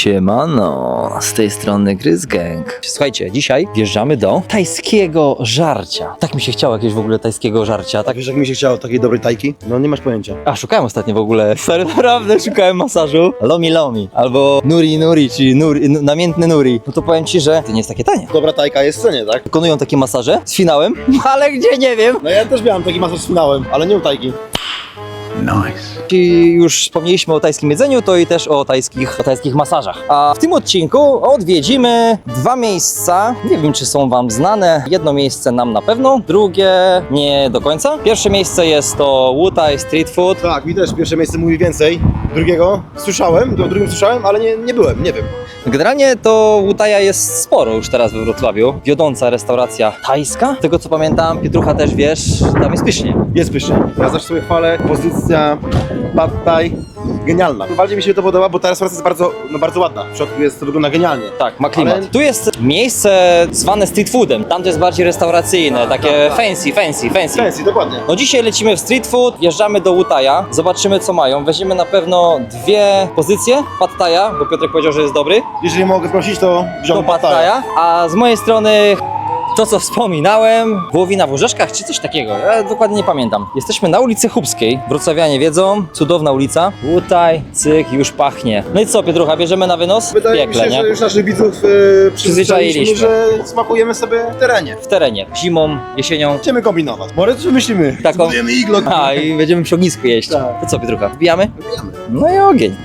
Siemano, z tej strony Gryz Gang. Słuchajcie, dzisiaj wjeżdżamy do tajskiego żarcia. Tak mi się chciało jakiegoś w ogóle tajskiego żarcia. Tak Tak... wiesz, jak mi się chciało takiej dobrej tajki? No nie masz pojęcia. A, szukałem ostatnio w ogóle, stary, naprawdę szukałem masażu. Lomi Lomi, albo Nuri Nuri, czyli nuri, n- namiętny Nuri. No to powiem ci, że to nie jest takie tanie. Dobra tajka jest w cenie, tak? Wykonują takie masaże z finałem, ale gdzie nie wiem. No ja też miałem taki masaż z finałem, ale nie u tajki. Jeśli już wspomnieliśmy o tajskim jedzeniu, to i też o tajskich, o tajskich masażach. A w tym odcinku odwiedzimy dwa miejsca. Nie wiem, czy są Wam znane. Jedno miejsce nam na pewno, drugie nie do końca. Pierwsze miejsce jest to Wutai Street Food. Tak, mi też pierwsze miejsce mówi więcej. Drugiego słyszałem, do drugim słyszałem, ale nie, nie byłem, nie wiem. Generalnie to Wutaja jest sporo już teraz we Wrocławiu. Wiodąca restauracja tajska. Z tego co pamiętam, Pietrucha też wiesz, tam jest pysznie. Jest pysznie. Ja zawsze sobie chwalę. Pozycja pad thai. Genialna. Bardziej mi się to podoba, bo ta restauracja jest bardzo, no bardzo ładna. W środku jest, to wygląda genialnie. Tak, ma klimat. Ale- Tu jest miejsce zwane street foodem. Tam to jest bardziej restauracyjne, takie fancy, fancy, fancy. Fancy, dokładnie. No dzisiaj lecimy w street food, wjeżdżamy do Wutaja, zobaczymy co mają. Weźmiemy na pewno dwie pozycje Pad Thai'a, bo Piotrek powiedział, że jest dobry, Jeżeli mogę prosić, to wziąłem Pad pad. Thai'a. A z mojej strony to co wspominałem, wołowina w orzeszkach czy coś takiego, ja dokładnie nie pamiętam. Jesteśmy na ulicy Chubskiej, wrocławianie wiedzą, cudowna ulica. Wutaj, cyk, już pachnie. No i co Pietrucha, bierzemy na wynos? Wydaje mi Piekle, się, nie? że już naszych widzów yy, Przyzwyczailiśmy. przyzwyczailiśmy, że smakujemy sobie w terenie. W terenie, zimą, jesienią. Będziemy kombinować. Może coś wymyślimy. Taką- Zbudujemy iglo. A, i będziemy przy ognisku jeść. Tak. To co, Pietrucha, wbijamy? Wbijamy. No i ogień.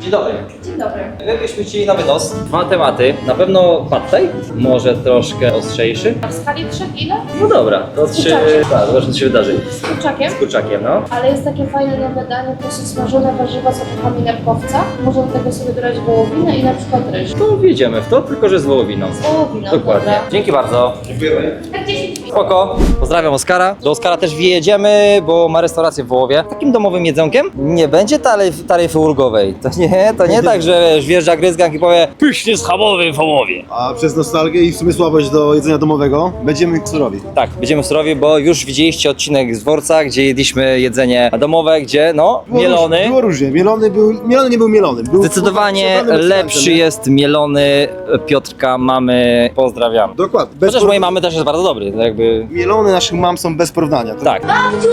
Dzień dobry. Dzień dobry. My byśmy chcieli na wynos dwa tematy. Na pewno thai, może troszkę ostrzejszy. A w skali trzech ile? No dobra, to trzy... kurczakiem. Tak, zobaczmy co się wydarzy. Z kurczakiem. Z kurczakiem, no. Ale jest takie fajne nowe danie, to są smażone warzywa z oczkami nerkowca. Można do tego sobie dodać wołowinę i na przykład ryż. To wjedziemy w to, tylko że z wołowiną. Z wołowiną, Dokładnie. dobra. Dzięki bardzo. Dziękujemy. Tak 10 minut. Spoko. Pozdrawiam Oskara. Do Oskara też wjedziemy, bo ma restaurację w Wołowie. Takim domowym jedzonkiem nie będzie taryf, taryfy ulgowej. To nie, to nie tak, że wiesz, wjeżdża gryzgang i powie pysznie schabowy w Wołowie. A przez nostalgię i w sumie słabość do jedzenia domowego będziemy surowi. Tak, będziemy surowi, bo już widzieliście odcinek z dworca, gdzie jedliśmy jedzenie domowe, gdzie no, Było mielony. Róż, było różnie. Mielony był, mielony nie był mielony. Był Zdecydowanie lepszy jest mielony Piotrka mamy. Pozdrawiam. nie? Dokładnie. Bez Chociaż mojej mamy też jest bardzo dobry, to jakby. Mielone naszych mam są bez porównania. To... Tak. Babciu,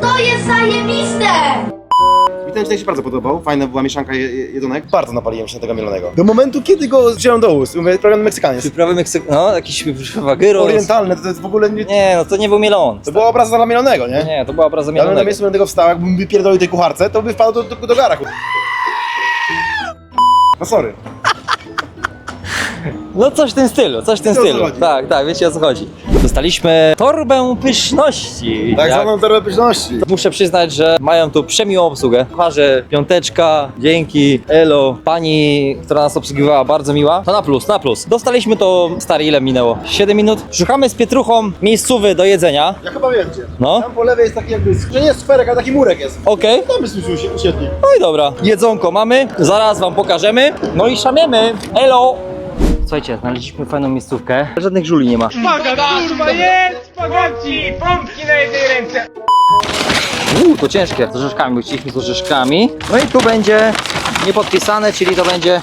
to jest zajebiste! Mi ten tutaj się bardzo podobał. Fajna była mieszanka je- je- jedzonek. Bardzo napaliłem się na tego mielonego. Do momentu, kiedy go wziąłem do ust. Mówię, prawie Meksykanin. Przyprawy Meksyk... No, jakiś wagyros. Orientalne, to, to jest w ogóle nie... Nie, no to nie był mielon. To była obraza dla mielonego, nie? Nie, to była obraza Ja bym na mielonego. miejscu mielonego wstał, jakbym wypierdolił tej kucharce, to by wpadł do, do, do gara. kur- No sorry. No coś w tym stylu, coś w tym Wiecie, o co stylu. chodzi. Tak, tak, wiecie o co chodzi. Dostaliśmy torbę pyszności. Tak zwaną torbę pyszności. Muszę przyznać, że mają tu przemiłą obsługę. Kucharze, piąteczka, dzięki, elo. Pani, która nas obsługiwała, bardzo miła. To na plus, na plus. Dostaliśmy to, stary, ile minęło? 7 minut. Szukamy z Pietruchą miejscówy do jedzenia. Ja chyba wiem gdzie. No. Tam po lewej jest taki jakby, że nie jest sferek, ale taki murek jest. Okej. Tam jest już usi- usiedli. No i dobra, jedzonko mamy, zaraz wam pokażemy. No i szamiemy, elo! Słuchajcie, znaleźliśmy fajną miejscówkę. Żadnych żuli nie ma. Szpagat, kurwa, jest! Szpagaci! Pompki na jednej ręce! Uuu, to ciężkie. Z orzeszkami, bo chcieliśmy z orzeszkami. No i tu będzie niepodpisane, czyli to będzie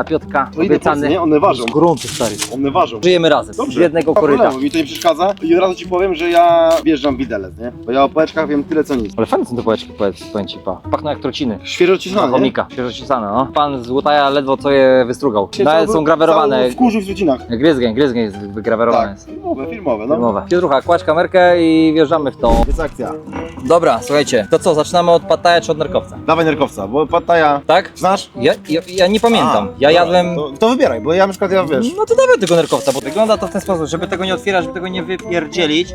dla Piotka No obiecany. nie, one ważą. Z gruntu, stary. One ważą. Żyjemy razem, z jednego ma koryta. problemu, Mi to nie przeszkadza i od razu ci powiem, że ja wjeżdżam w widelec, nie? Bo ja o pałeczkach wiem tyle co nic. Ale fajne są te pałeczki, powiedz, powiem ci, pa. Pachną jak trociny. Świeżo cisnane, nie? Świeżo cisane, no. Pan z Łutaja ledwo co je wystrugał. Nawet są grawerowane. W kurzu w rodzinach. Gryzgeń, gryzgeń jest wygrawerowane. Tak, filmowe, filmowe, no. Filmowe. Pietrucha, kładź kamerkę i wjeżdżamy w tą. Jest akcja. Dobra, słuchajcie, to co, zaczynamy od pataja czy od nerkowca? Dawaj nerkowca, bo pataja... Tak? Znasz? Ja, ja, ja nie pamiętam. A, ja jadłem. To, to wybieraj, bo ja na przykład ja wiesz. No to dawaj tego nerkowca, bo wygląda to w ten sposób, żeby tego nie otwierać, żeby tego nie wypierdzielić.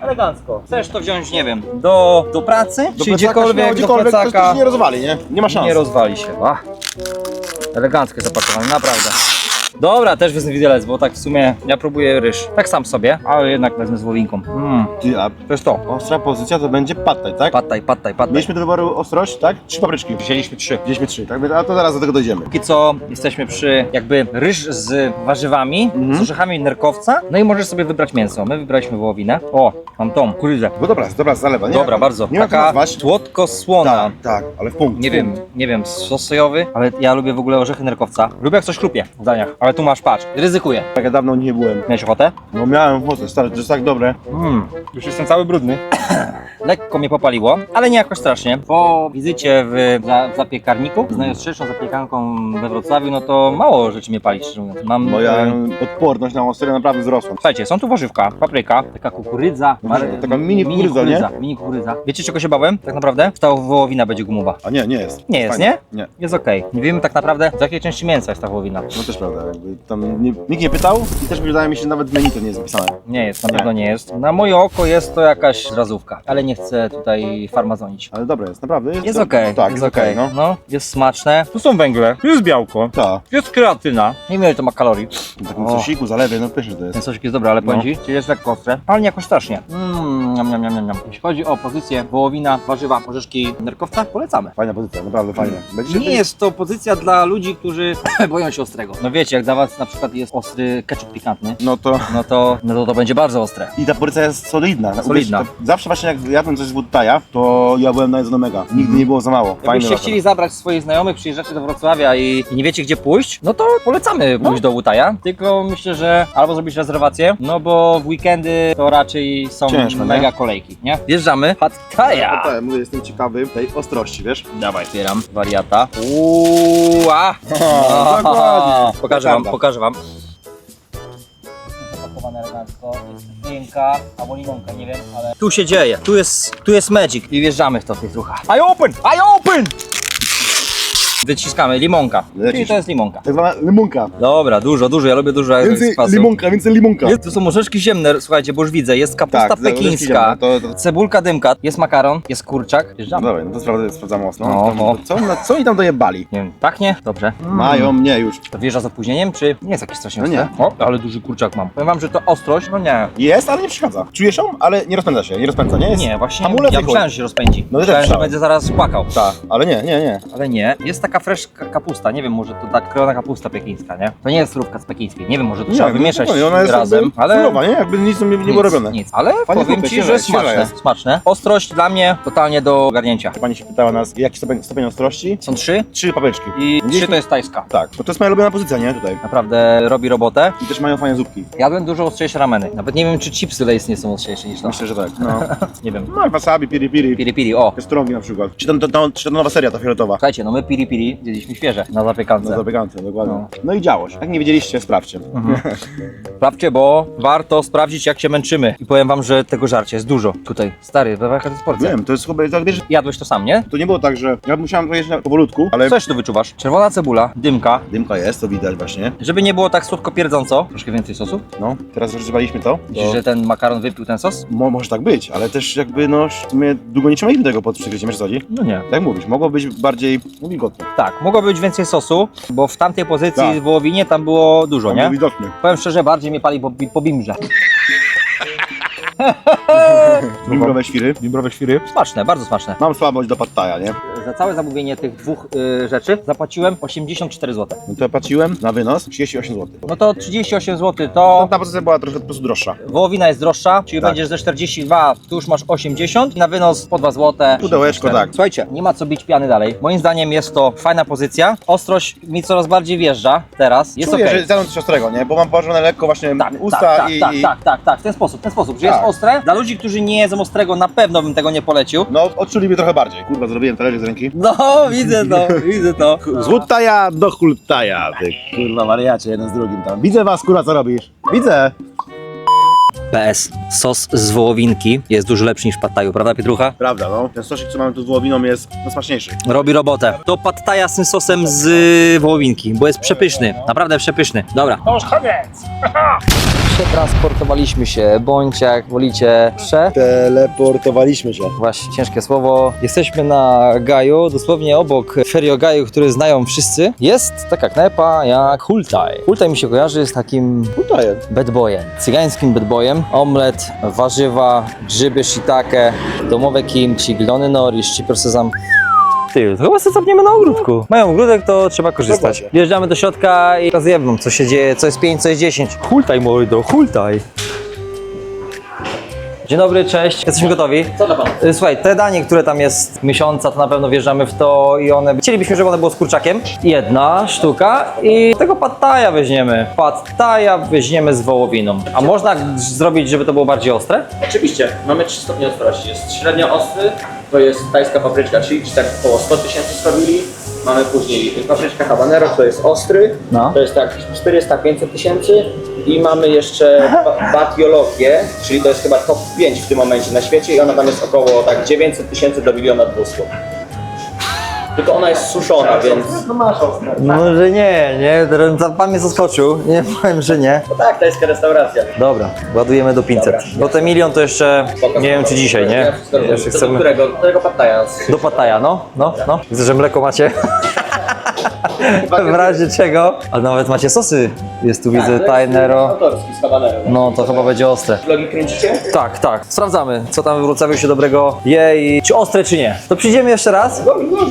Elegancko. Chcesz to wziąć, nie wiem, do, do pracy? Do czy plecaka, gdziekolwiek, do gdziekolwiek, to, to plecaka. się nie rozwali, nie? Nie ma szans. Nie rozwali się. Ach. Elegancko zapakowane, naprawdę. Dobra, też wezmę widelec, bo tak w sumie ja próbuję ryż. Tak sam sobie, ale jednak wezmę z wołowinką. Mmm, Ty, a to jest to. ostra pozycja to będzie pattaj, tak? Pattaj, pattaj, pattaj. Mieliśmy do wyboru ostrość, tak? Trzy papryczki. Wzięliśmy trzy. Wzięliśmy trzy, tak? A to zaraz do tego dojdziemy. Póki co jesteśmy przy jakby ryż z warzywami, Mhm. z orzechami nerkowca, no i możesz sobie wybrać mięso. My wybraliśmy wołowinę. O, mam tą, kurydzę. No dobra, dobra, zalewa. Nie Dobra, bardzo. Nie co Taka nazwać. słodko-słona. Tak, tak, ale w punkt. Nie w wiem, punkt. nie wiem, sos sojowy, ale ja lubię w ogóle orzechy nerkowca. Lubię jak coś chrupie w daniach, ale tu masz, patrz, ryzykuję. Tak ja dawno nie byłem. Miałeś ochotę? No miałem ochotę, stary, to jest tak dobre. Mmm, już jestem cały brudny. Lekko mnie popaliło, ale nie jakoś strasznie. Po wizycie w, za, w zapiekarniku z najostrzejszą zapiekanką we Wrocławiu, no to mało rzeczy mnie pali, szczerze mówiąc. Mam, Moja e, odporność na ostre naprawdę wzrosła. Słuchajcie, są tu warzywka, papryka, taka kukurydza. Taka- taka mini kukurydza, nie? Mini kukurydza. Wiecie czego się bałem? Tak naprawdę? Ta wołowina będzie gumowa. A nie, nie jest. Nie jest, Fajnie. nie? Nie. Jest okej. Nie wiemy tak naprawdę z jakiej części mięsa jest ta wołowina. No też prawda, jakby tam nie, nikt nie pytał i też wydaje mi się, że nawet w menu to nie jest zapisane. Nie jest, na Nie. pewno nie jest. Na moje oko jest to jakaś zrazówka, ale nie chcę tutaj farmazonić. Ale dobre jest, naprawdę. Jest to- okej, Tak, jest jest okej, no. no. Jest smaczne. Tu są węgle, tu jest białko, Tak, jest kreatyna. Nie wiem ile to ma kalorii. w takim O. sosiku, zalewie, no pyszny to Ten jest. sosik jest dobry, ale No. powiem ci, czyli jest lekko ostre, ale nie jakoś strasznie. Mmm, niam, niam, niam, niam, niam. Jeśli chodzi o pozycję wołowina, warzywa, orzeszki nerkowca, polecamy. Fajna pozycja, naprawdę fajna. Będziecie Nie jest to pozycja dla ludzi, którzy boją się ostrego. No wiecie, jak dla was na przykład jest ostry ketchup pikantny, No to... no to, no to, to będzie bardzo ostre. I ta pozycja jest solidna. Solidna. Uwierzcie, to Zawsze właśnie jak jadłem coś z Woodtaja, to ja byłem najedzony mega. Nigdy nie było za mało. Fajny Jakbyście chcieli zabrać swoich znajomych, przyjeżdżacie do Wrocławia i, i nie wiecie gdzie pójść, no to polecamy pójść do Utaja. Tylko myślę, że albo zrobić rezerwację, no bo w weekendy to raczej są Ciężko, nie? mega kolejki, nie? Wjeżdżamy. Pattaja! Tak, mówię, jestem ciekawy tej ostrości, wiesz? Dawaj, otwieram wariata. Uuu, a! dokładnie. Pokażę wam, Petarda. pokażę wam. Albo limonka, nie wiem, ale... Tu się dzieje, tu jest, tu jest magic i wjeżdżamy w to, Pietrucha. I open! I open! Wyciskamy, limonka. Lecisz. Czyli to jest limonka. Tak zwana limonka. Dobra, dużo, dużo, ja lubię dużo Więcej kwasu. limonka, więcej limonka. Jest, tu są orzeszki ziemne, słuchajcie, bo już widzę, jest kapusta Tak, pekińska, To, to, cebulka dymka, jest makaron, jest kurczak. Wjeżdżamy. Dobra, no to sprawdzamy, sprawdzamy mocno. No, no. Co, no, co oni tam dojebali? Nie wiem, pachnie? Dobrze. Mają mnie już. To wjeżdża z opóźnieniem, czy nie jest jakieś strasznie No ostre? nie. O, ale duży kurczak mam. Powiem wam, że to ostrość, no nie. Jest, ale nie przeszkadza. Czujesz ją, ale nie rozpędza się, nie rozpędza, nie? Jest Nie, właśnie hamulec ja jak myślałem, że się rozpędzi. No, myślałem, że będzie zaraz płakał. Tak, ale nie, nie, nie. Ale nie, jest taka fresh ka- kapusta, nie wiem, może to tak krojona kapusta pekińska, nie? To nie jest surówka z pekińskiej, nie wiem, może to trzeba nie, wymieszać spokojnie, ona jest razem, jakby ale... surowa, nie? Jakby nic nie, było nic, robione. Nic, ale Fajnie powiem ci, że jest, smaczne, jest. smaczne. Ostrość dla mnie totalnie do ogarnięcia. Pani się pytała nas, jaki stopień, stopień ostrości? Są trzy Trzy papryczki. i trzy to jest tajska. Tak, bo to jest moja ulubiona pozycja, nie? Tutaj. Naprawdę robi robotę. I też mają fajne zupki. Jadłem dużo ostrzejsze rameny. Nawet nie wiem, czy chipsy Lay's nie są ostrzejsze niż to. Myślę, że tak. No, Nie wiem. no i wasabi, piri piri. Piri piri, o. Te strongi na przykład. Czy to nowa seria, ta fioletowa? Słuchajcie, no my piri piri zjedliśmy świeże na zapiekance. Na zabiegance, dokładnie. No. No. i działo się. Jak nie wiedzieliście, sprawdźcie. Sprawdźcie, bo warto sprawdzić, jak się męczymy. I powiem wam, że tego żarcia jest dużo. Tutaj, stary, we jaka to jest porcja. Wiem, to jest chyba, tak wiesz, Jadłeś to sam, nie? to nie było tak, że ja musiałem to jeść na- powolutku, ale Coś tu wyczuwasz? Czerwona cebula, dymka. dymka jest, to widać właśnie. Żeby nie było tak słodko pierdząco. Troszkę więcej sosu. No, teraz rozgrzewaliśmy to. Myślisz, to że ten makaron wypił ten sos? mo, może tak być, ale też jakby no, sumie długo nie trzymaliśmy tego pod przykryciem, wiesz co chodzi? No nie. Tak mówisz, mogło być bardziej wilgotne. Tak, mogło być więcej sosu, bo w tamtej pozycji Tak. w wołowinie tam było dużo, nie? był widoczny. Powiem szczerze, bardziej mnie pali po, po bimbrze. Bimbrowe świry. Bimbrowe świry? Smaczne, bardzo smaczne. Mam słabość do pattaja, nie? Za całe zamówienie tych dwóch y, rzeczy zapłaciłem 84 zł. No to ja patrzyłem na wynos 38 zł. No to 38 zł To to ta pozycja była trochę po prostu droższa. wołowina jest droższa, czyli Tak. będziesz ze 42, tu już masz 80, na wynos po 2 zł. Pudełeczko, tak. Słuchajcie, nie ma co bić piany dalej. Moim zdaniem jest to fajna pozycja. Ostrość mi coraz bardziej wjeżdża teraz. Jest Czuję, okej. że zjadłem coś ostrego, nie? Bo mam położone lekko właśnie Tak, usta tak, tak, i... tak, tak, tak, tak, w ten sposób, w ten sposób, że Tak. Ostre. Dla ludzi, którzy nie jedzą ostrego, na pewno bym tego nie polecił. No, odczuli mnie trochę bardziej. Kurwa, zrobiłem talerzyk z ręki. No, widzę to, widzę to. Z Woodtaja do Hultaja, ty kurwa wariacie, jeden z drugim tam. Widzę was, kurwa, co robisz? Widzę! PS, sos z wołowinki jest dużo lepszy niż pattaju, prawda Pietrucha? Prawda, no. Ten sosik, co mamy tu z wołowiną jest no, smaczniejszy. Robi robotę. To pattaja z tym sosem z wołowinki, bo jest przepyszny, naprawdę przepyszny. Dobra. To już koniec! przetransportowaliśmy się, bądź jak wolicie, prze... Teleportowaliśmy się. Właśnie, ciężkie słowo. Jesteśmy na Gaju, dosłownie obok Ferio Gaju, który znają wszyscy. Jest taka knajpa jak Hultaj. Hultaj mi się kojarzy z takim Tutaj. bad boyem, cygańskim bad boyem. Omlet, warzywa, grzyby shiitake, domowe kimchi, glony nori, szczypior sezam. Ty, to chyba sobie zapniemy na ogródku. Mają ogródek, to trzeba korzystać. Dokładnie. Wjeżdżamy do środka i wam, co się dzieje, co jest 5, co jest 10. Hultaj, mordo, hultaj. Dzień dobry, cześć. Jesteśmy gotowi. Co dla pana? Słuchaj, te danie, które tam jest miesiąca, to na pewno wjeżdżamy w to i one... Chcielibyśmy, żeby one było z kurczakiem. Jedna sztuka i tego pattaja weźmiemy. Pattaja weźmiemy z wołowiną. A można zrobić, żeby to było bardziej ostre? Oczywiście, mamy trzy stopnie ostrości. Jest średnio ostry, to jest tajska papryczka chili, tak około 100 tysięcy skrobili. Mamy później papryczka habanero, to jest ostry, No. to jest tak 400-500 tysięcy. I mamy jeszcze ba- batiologię, czyli to jest chyba top 5 w tym momencie na świecie i ona tam jest około tak 900 tysięcy do miliona 200. Tylko ona jest suszona, więc... No masz ostre. Może nie, nie, teraz pan mnie zaskoczył. Nie powiem, że nie. No tak, tajska restauracja. Dobra, ładujemy do 500. Bo te milion to jeszcze nie wiem czy dzisiaj, nie? Jeszcze Do chcemy... którego? Do którego pattaja? Do Pattaja, no, no, no. Widzę, że mleko macie. w razie czego. Ale nawet macie sosy. Jest tu, widzę, Tainero. Autorski z habanero. No, to chyba będzie ostre. Vlogi kręcicie? Tak, tak. Sprawdzamy, co tam w Wrocławiu się dobrego je i czy ostre, czy nie. To przyjdziemy jeszcze raz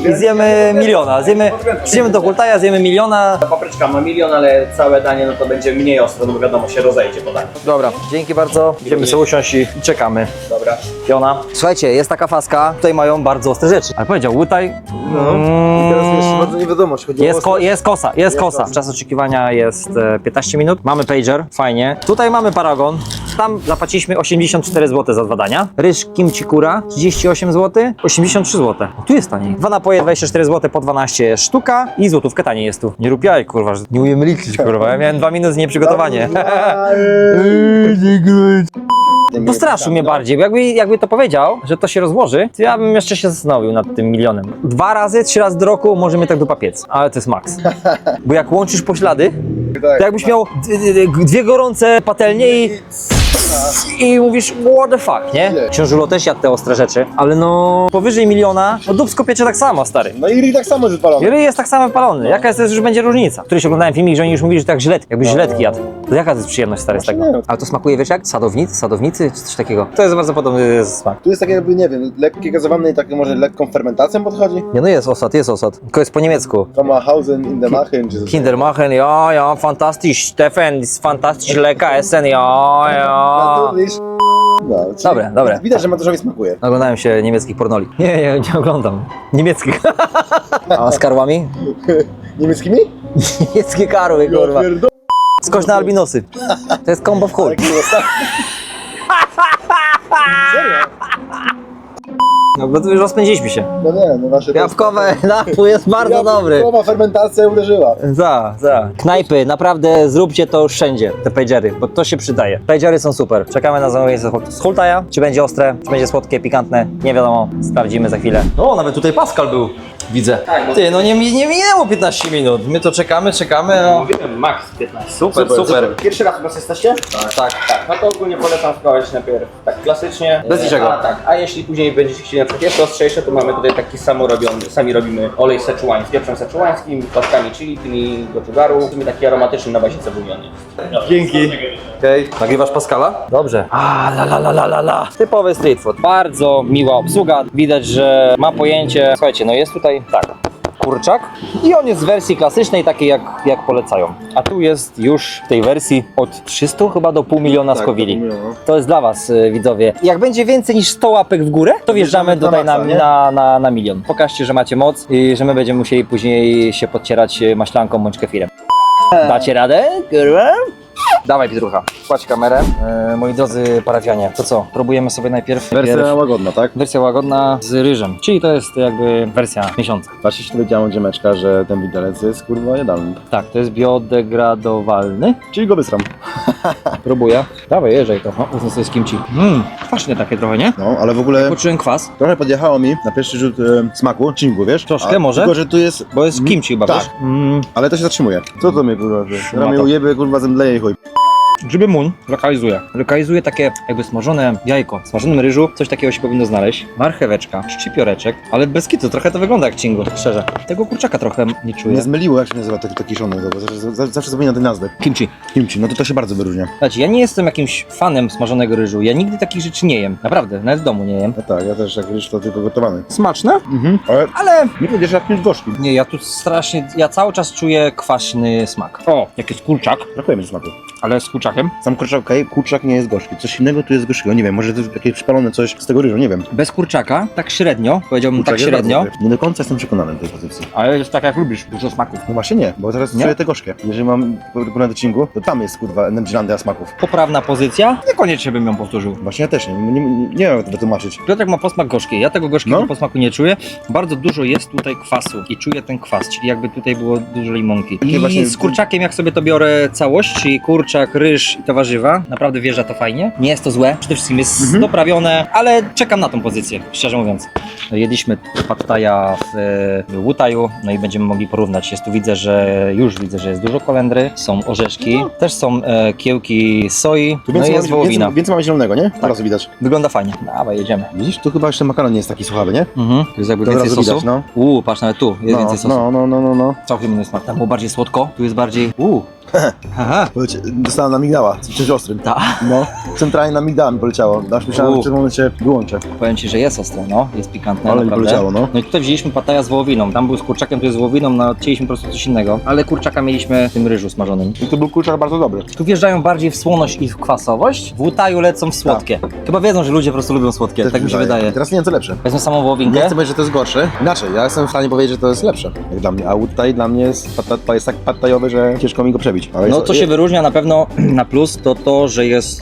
i zjemy miliona. Zjemy, przyjdziemy do Hultaja, zjemy miliona. Papryczka ma milion, ale całe danie no to będzie mniej ostre, no bo wiadomo, się rozejdzie po tak. Dobra, dzięki bardzo. Idziemy sobie usiąść i i czekamy. Dobra. Piona. Słuchajcie, jest taka faska. Tutaj mają bardzo ostre rzeczy. Ale powiedział, Łutaj. No. I teraz jeszcze bardzo nie wiadomo, czy chodzi Jest, o ko, ostre. jest kosa, jest kosa. Czas oczekiwania jest e, 15 minut. Mamy pager, fajnie. Tutaj mamy paragon. Tam zapłaciliśmy 84 zł za dwa dania. Ryż kimchi kura 38 zł, 83 zł. O, tu jest taniej. Dwa napoje 24 zł po 12 sztuka i złotówkę taniej jest tu. Nie rób jaj, kurwa, że nie umiem liczyć, kurwa. Ja miałem dwa minuty nieprzygotowanie. Postraszył mnie bardziej, bo jakby, jakby to powiedział, że to się rozłoży, to ja bym jeszcze się zastanowił nad tym milionem. Dwa razy, trzy razy do roku może mnie tak dupa piec, ale to jest maks. Bo jak łączysz poślady, to jakbyś miał d- d- dwie gorące patelnie i, i mówisz what the fuck, nie? Książulo też jadł te ostre rzeczy, ale no powyżej miliona, no dubsko piecze tak samo, stary. No i ryj tak samo jest wypalony. I ryj jest tak samo wypalony. Jaka jest, już będzie różnica? Któryś oglądałem filmik, że oni już mówili, że tak źlet, jakbyś źletki jadł. To jaka to jest przyjemność stary z tego? nie. Ale to smakuje, wiesz jak? Sadownicy, sadownicy czy coś takiego? To jest bardzo podobny smak. Tu jest takie jakby, nie wiem, lekkie gazowane i takie może lekką fermentacją podchodzi. Nie no jest osad, jest osad. Tylko jest po niemiecku. Kammerhausen in der Machen, czy coś. Kindermachen, ja, ja, fantastisch, Stefan, ist fantastisch lecker essen, ja, ja. Naturlisch. No, czyli Dobre, dobre. Widać, że Matuszowi smakuje. Oglądałem się niemieckich pornoli. Nie, nie, nie oglądam. Niemieckich. A z karłami? Niemieckimi? Niemieckie karły, kurwa. pierdolę. Skośne albinosy. To jest kombo w chuj. No bo tu już rozpędziliśmy się. No nie, no nasze... Jawkowe napój jest bardzo dobry. Nowa fermentacja uderzyła. Za, za. Knajpy, naprawdę zróbcie to wszędzie, te pagery, bo to się przydaje. Pagery są super. Czekamy na zamówienie z Hultaja. Czy będzie ostre, czy będzie słodkie, pikantne, nie wiadomo. Sprawdzimy za chwilę. O, nawet tutaj Pascal był. Widzę. Ty, no nie, nie minęło 15 minut. My to czekamy, czekamy. No. Mówiłem, max 15. Super, super. Pierwszy raz u nas jesteście? Tak, tak. Tak, no to ogólnie polecam spróbować najpierw tak klasycznie. Bez E, niczego. A, tak, a jeśli później będziecie chcieli na przykład jeszcze ostrzejsze, to mamy tutaj taki samo robiony, sami robimy olej seczułański, z pieprzem seczułańskim, płaskami chili, tymi gochugaru, tymi taki aromatyczny na bazie cebulionej. Dzięki. Okej. Nagrywasz Pascala? Dobrze. A, la, la, la, la, la, la. Typowy street food. Bardzo miła obsługa. Widać, że ma pojęcie. Słuchajcie, no jest tutaj tak. Kurczak i on jest w wersji klasycznej, takiej jak, jak polecają. A tu jest już w tej wersji od 300 chyba do pół miliona Tak, skowili. To jest dla Was, y, widzowie. Jak będzie więcej niż 100 łapek w górę, to wjeżdżamy tutaj na na, maksa, nie? na, na, na milion. Pokażcie, że macie moc i że my będziemy musieli później się podcierać y, maślanką bądź kefirem. Dacie radę? Kurwa? Dawaj Pietrucha, kładź kamerę. E, moi drodzy parafianie, to co? Próbujemy sobie najpierw Wersja pierw- łagodna, tak? wersja łagodna z ryżem, czyli to jest jakby wersja miesiąca. Patrzcie, się dowiedziałem dziemeczka, że ten widelec jest kurwa jadalny. Tak, to jest biodegradowalny. Czyli go wysram. Próbuję. Dawaj, jeżdżaj to. O, sobie z kimchi. Mmm, kwaśne takie trochę, nie? No, ale w ogóle Poczułem kwas, trochę podjechało mi na pierwszy rzut e, smaku, chingu, wiesz? Troszkę może? Tylko, że tu jest... bo jest kimchi chyba, Tak. wiesz? Mm, Ale to się zatrzymuje. Co to mnie kurwa? No Ja mnie ujebie kurwa zemdleje i chuj. Grzyby mun lokalizuje. Lokalizuje takie jakby smażone jajko. W smażonym ryżu coś takiego się powinno znaleźć. Marcheweczka, szczypioreczek, ale bez kitu, trochę to wygląda jak cingu, tak szczerze. Tego kurczaka trochę nie czuję. Nie zmyliło, jak się nazywa taki, taki kiszony, bo zawsze, zawsze, zawsze zapominam tej nazwy. Kimchi. Kimchi, no to to się bardzo wyróżnia. Znaczy, ja nie jestem jakimś fanem smażonego ryżu. Ja nigdy takich rzeczy nie jem. Naprawdę, nawet w domu nie jem. No tak, ja też jak wiesz, to tylko gotowany. Smaczne, Mhm. Ale ale nie powiedziesz, jak jest gorzki. nie, ja tu strasznie, ja cały czas czuję kwaśny smak. O, jak jest kurczak, Brakuje mi smaku. ale z kurczakiem. Sam kurczak, okej, kurczak nie jest gorzki. Coś innego tu jest gorzkiego, nie wiem, może to jest takie przypalone coś z tego ryżu, nie wiem. Bez kurczaka, tak średnio, powiedziałbym Kurczak tak jest średnio, bardzo dobry. Nie do końca jestem przekonany do tej pozycji. ale jest tak jak lubisz, dużo smaków. No właśnie nie, bo teraz Nie? czuję te gorzkie. Jeżeli mam porównać do cingu, to tam jest kurwa Energylandia smaków. Poprawna pozycja, niekoniecznie bym ją powtórzył. Właśnie ja też nie, nie, nie, nie wiem jak to wytłumaczyć. Piotrek ma posmak gorzki, ja tego gorzkiego No. posmaku nie czuję. Bardzo dużo jest tutaj kwasu i czuję ten kwas, czyli jakby tutaj było dużo limonki. Takie I właśnie- z kurczakiem jak sobie to biorę całość, czyli kurczak, ryż i te warzywa, naprawdę wjeżdża to fajnie. Nie jest to złe, przede wszystkim jest Mhm. doprawione, ale czekam na tą pozycję, szczerze mówiąc. No, jedliśmy pattaja w Łutaju, no i będziemy mogli porównać. Jest tu widzę, że już widzę, że jest dużo kolendry, są orzeszki, też są e, kiełki soi, Tu no i jest wołowina. więcej, więcej mamy zielonego, nie? Teraz widać. Wygląda fajnie. Dawaj, jedziemy. Widzisz, tu chyba jeszcze makaron nie jest taki suchawy, nie? Mhm. Tu jest jakby To więcej sosu. widać, no. Uuu, patrz, nawet tu jest No, więcej sosu. no, no, no, no, no. Całkiem inny smak. Tam było bardziej słodko, tu jest bardziej... Uuu. Polecie- Dostałem na migdała, z czymś ostrym. Ta. No, centralnie na migdała mi poleciało. Aż myślałem, U. że w tym momencie wyłączę. Powiem Ci, że jest ostre, no. Jest pikantne, Ale mi naprawdę. poleciało, no. No i tutaj wzięliśmy pataja z wołowiną. Tam był z kurczakiem, tu jest z wołowiną, no odcięliśmy po prostu coś innego. Ale kurczaka mieliśmy w tym ryżu smażonym. I to był kurczak bardzo dobry. Tu wjeżdżają bardziej w słoność i w kwasowość. W Łutaju lecą w słodkie. Chyba wiedzą, że ludzie po prostu lubią słodkie, Też tak mi się wydaje. Teraz nie wiem co lepsze. Wezmę samą Nie wołowinkę. chcę powiedzieć, że to jest gorsze. Inaczej, ja jestem w stanie powiedzieć, że to jest lepsze. Jak dla mnie. A tutaj dla mnie jest, jest tak że ciężko mi go przebić. Ale No co się wyróżnia na pewno na plus to to, że jest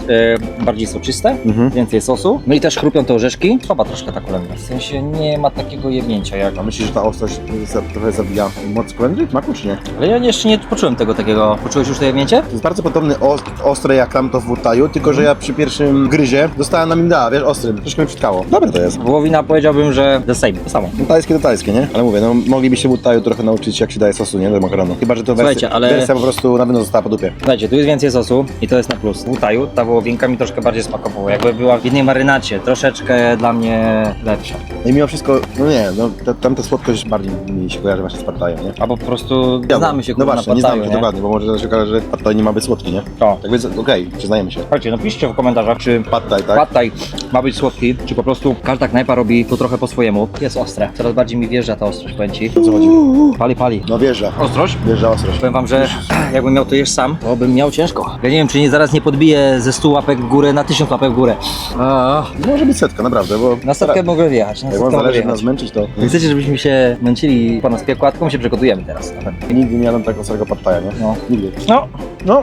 e, bardziej soczyste, Mhm. więcej sosu, no i też chrupią te orzeszki. Słaba troszkę ta kolendra, w sensie nie ma takiego jebnięcia jak... A myślisz, że ta ostrość za- trochę zabija moc kolendry? Smaku czy nie? Ale ja jeszcze nie poczułem tego takiego... Poczułeś już to jebnięcie? To jest bardzo podobny os ostre jak tam to w Wutaju, tylko że ja przy pierwszym gryzie dostałem na migdała, wiesz, ostrym. Troszkę mi przytkało. Dobre to jest. Wołowina powiedziałbym, że the same, to samo. Tajskie to tajskie, nie? Ale mówię, no moglibyście Wutaju trochę nauczyć jak się daje sosu, nie? Do makaronu. Chyba, że to wersja, Słuchajcie, ale- wersja po prostu na wynos została po dupie. Słuchajcie, tu jest więcej sosu i to jest na plus. W Utaju ta wołowinka mi troszkę bardziej smakowała, jakby była w jednej marynacie, troszeczkę dla mnie lepsza. No i mimo wszystko, no nie, no ta, tam ta słodkość bardziej mi się kojarzy właśnie z pattajem, nie? Albo po prostu znamy się No kurwa, właśnie, na nie znamy się nie? dokładnie, bo może się okaże, że pattaj nie ma być słodki, nie? O, Tak więc okej, przyznajemy się. Słuchajcie, napiszcie w komentarzach, czy Pattaj, tak? Pad Thai ma być słodki, czy po prostu każda knajpa robi to trochę po swojemu. Jest ostre. Coraz bardziej mi wjeżdża ta ostrość, powiem ci. O co chodzi? Pali, pali. No wjeżdża. Ostrość? Wjeżdża ostrość. Powiem wam, że jakbym miał to sam, to bym miał ciężko. Ja nie wiem, czy nie zaraz nie podbiję ze 100 łapek w górę na 1000 łapek w górę. A, Może być setka, naprawdę, bo... na setkę mogę wjechać, na Jak setkę mogę zależy wjechać. nas męczyć, to... Jak chcecie, żebyśmy się męczyli po nas piekłatką, się przygotujemy teraz. na pewno. Nigdy nie jadłem tak ostrego pattaja, nie? No. Nigdy. No, No,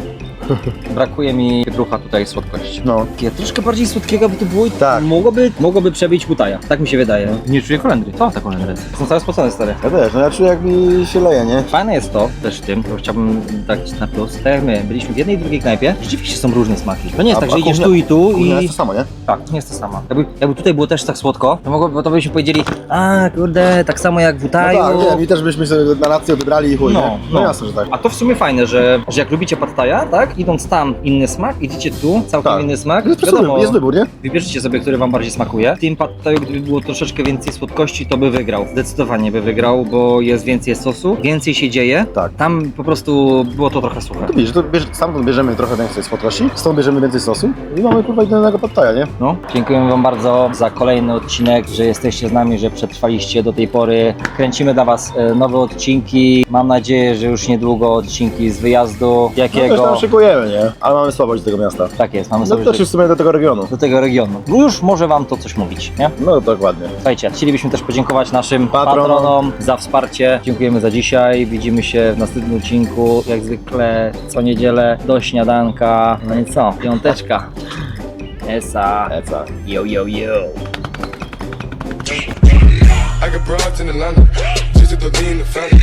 brakuje mi pietrucha tutaj słodkości. no. Takie troszkę bardziej słodkiego by to było i Tak. mogłoby, mogłoby przebić butaja. Tak mi się wydaje. Nie czuję kolendry. Co ta kolendra jest? Są całe spocone stare. Ja też, no ja czuję jak mi się leje, nie? Fajne jest to też w tym, to chciałbym dać na plus. Tak jak my, byliśmy w jednej i drugiej knajpie, rzeczywiście są różne smaki. To nie jest A- tak, a że idziesz kuchnia- tu i tu i... jest to samo, nie? Tak, nie jest to samo. Jakby, jakby tutaj było też tak słodko, to, mogłoby, to byśmy powiedzieli, a kurde, tak samo jak w No Utaju. tak, wiem, i też byśmy sobie na rację wybrali i chuj, No, nie? no. No jasne, że tak. A to w sumie fajne, że, że jak lubicie pattaja, tak, idąc tam inny smak, idziecie tu, całkiem Tak. inny smak, Jest, Wiadomo, jest wybór, nie? Wybierzcie sobie, który wam bardziej smakuje. W tym gdyby było troszeczkę więcej słodkości, to by wygrał. Zdecydowanie by wygrał, bo jest więcej sosu, więcej się dzieje. Tak. Tam po prostu było to trochę suche. To widzisz, to bierz, stamtąd bierzemy trochę więcej słodkości, stąd bierzemy więcej sosu i mamy kurwa idealnego pattaja, nie? No, dziękuję wam bardzo za kolejny odcinek, że jesteście z nami, że przetrwaliście do tej pory. Kręcimy dla was e, nowe odcinki. Mam nadzieję, że już niedługo odcinki z wyjazdu. No Jakiego? tam szykujemy, nie? Ale mamy słabość do tego miasta. tak jest, mamy No sobie też w sumie do tego regionu. do tego regionu. Bo już może wam to coś mówić, nie? No dokładnie. Słuchajcie, chcielibyśmy też podziękować naszym Patronom. patronom za wsparcie. Dziękujemy za dzisiaj. Widzimy się w następnym odcinku. Jak zwykle co niedzielę do śniadanka. No i co? Piąteczka. Esa. Eca. Yo, yo, yo. I got broads in Atlanta.